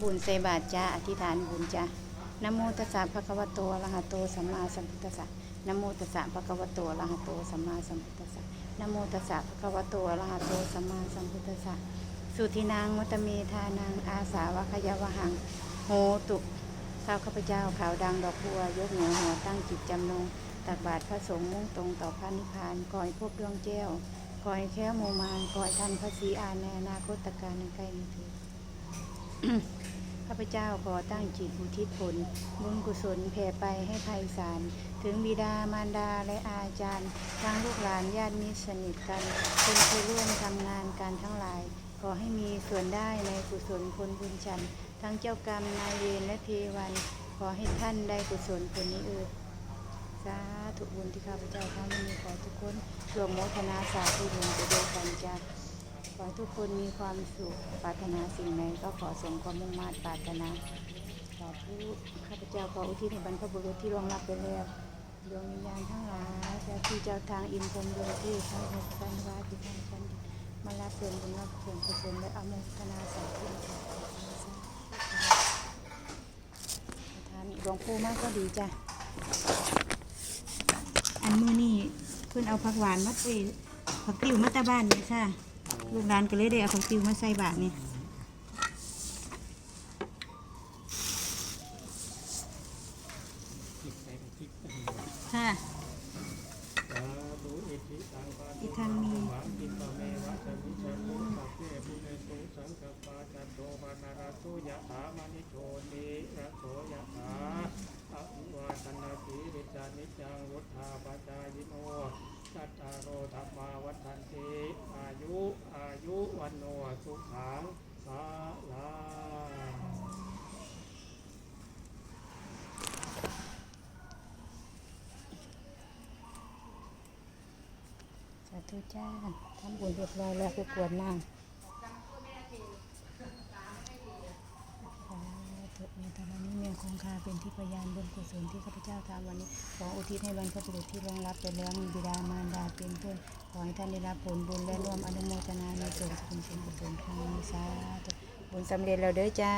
บุญใส่บาตรจ้าอธิษฐานบุญจ้านโมตัสสะภะคะวะโตอะระหะโตสัมมาสัมพุทธัสสะนโมตัสสะภะคะวะโตอะระหะโตสัมมาสัมพุทธัสสะนโมตัสสะภะคะวะโตอะระหะโตสัมมาสัมพุทธัสสะสุทินางมุตตเมธานางอาสาวะขยาวหังโหตุข้าข้าพเจ้าขาวดังดอกบัวยกเหนือหัวตั้งจิตจำนงตักบาตรพระสงฆ์มุ่งตรงต่อพระนิพพานก่อยพบดวงแก้วก่อยแค้วโมมานก่อยทันพระศรีอานในอนาคตการในใกล้นี้เถิด ข้าพเจ้าขอตั้งจิตอุทิศผล บุญกุศลแผ่ไปให้ไพศาลถึงบิดามารดาและอาจารย์ ทั้งลูกหลานญาติมิตรสนิทกันคนที่ร่วมทำงานการทั้งหลาย ขอให้มีส่วนได้ในกุศลผลบุญชัน ทั้งเจ้ากรรมนายเวรและเทวัน ขอให้ท่านได้กุศลผลนี้เอิดสาธุบุญที่ข้าพเจ้าทำมีขอทุกคนรวมโมทนาสาธุบุญไปด้วยกันจ้า ขอทุกคนมีความสุข ปรารถนาสิ่งใดก็ขอสมความมุ่งมั่นปรารถนาขอผู้ข้าพเจ้าขออุทิศให้บรรพบุรุษที่ล่วงลับไปแล้วดวงวิญญาณทั้งหลายเจ้าที่เจ้าทางอินพรมดวงเทพทั้งหกชั้นวาที่ทั้งชั้นมารับส่วนบุญรับส่วนกุศลและอโมทนาสาธุทานหลวงปู่มากก็ดีจ้ะอันมือนี่เพื่อนเอาผักหวานมาเอ้ยผักติ๋วมาตาบ้านนี่ค่ะ ลูกหลานก็เลยได้เอาของติวมาใส่บาทนี่ค่ะอิทิตังปาอิติทังมีหวังกินตเมวะจะมิชะตุสัพเพปุเรตุสังกปาจันโทปานาราตุยะถามณิโชติระโสยะถาอภิวาทนาสีริจานิจังวุฒาปจายโนจัตตารโอธรรมาวัฏันติ ยุอายุวันโนสุขังสาลาสาธุจ้าทำบุญเรียบร้อยแล้วไปกวนน่ะสาธุในตอนนี้เมียคงคา เป็นที่พยานบุญกุศลที่ข้าพเจ้าทำวันนี้ ขออุทิศให้บรรพบุรุษที่ร่วงรับไปแล้วมีบิดามารดาเป็นเพื่อนขอให้ท่านได้รับผลบุญและร่วมอนุโมทนาในส่วนกุศลกุศลครั้งนี้สาธุบุญสำเร็จแล้วเด้อจ้า